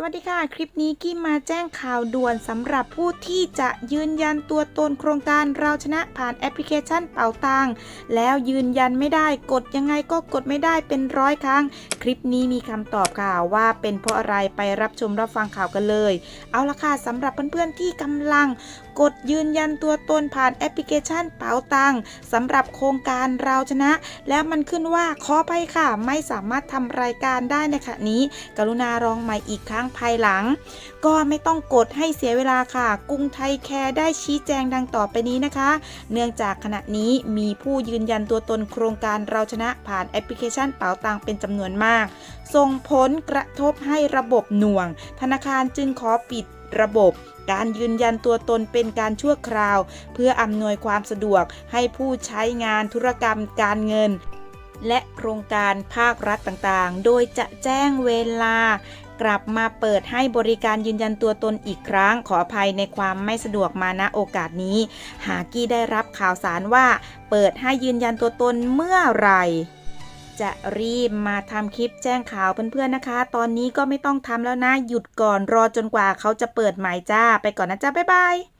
สวัสดีค่ะ คลิปนี้กี้มาแจ้งข่าวด่วนสำหรับผู้ที่จะยืนยันตัวตนโครงการเราชนะผ่านแอปพลิเคชันเป๋าตังค์แล้วยืนยันไม่ได้กดยังไงก็กดไม่ได้เป็นร้อยครั้ง คลิปนี้มีคำตอบค่ะว่าเป็นเพราะอะไรไปรับชมรับฟังข่าวกันเลย เอาละค่ะสำหรับเพื่อนๆที่กำลังกดยืนยันตัวตนผ่านแอปพลิเคชันเป๋าตังค์สำหรับโครงการเราชนะ แล้วมันขึ้นว่าขอไปค่ะ ไม่สามารถทำรายการได้ในขณะนี้ กรุณาลองใหม่อีกครั้งภายหลัง ก็ไม่ต้องกดให้เสียเวลาค่ะ กรุงไทยแคร์ได้ชี้แจงดังต่อไปนี้นะคะ เนื่องจากขณะนี้มีผู้ยืนยันตัวตนโครงการเราชนะผ่านแอปพลิเคชันเป๋าตังเป็นจำนวนมาก ส่งผลกระทบให้ระบบหน่วง ธนาคารจึงขอปิดระบบการยืนยันตัวตนเป็นการชั่วคราว เพื่ออำนวยความสะดวกให้ผู้ใช้งานธุรกรรมการเงิน และโครงการภาครัฐต่างๆ โดยจะแจ้งเวลากลับมาเปิดให้บริการยืนยันตัวตนอีกครั้ง ขออภัยในความไม่สะดวกมาณโอกาสนี้ หากี้ได้รับข่าวสารว่า เปิดให้ยืนยันตัวตนเมื่อไหร่จะรีบมาทำคลิปแจ้งข่าวเพื่อนๆนะคะ ตอนนี้ก็ไม่ต้องทำแล้วนะ หยุดก่อนรอจนกว่าเขาจะเปิดหม่จ้า ไปก่อนนะจ้า บ๊ายบาย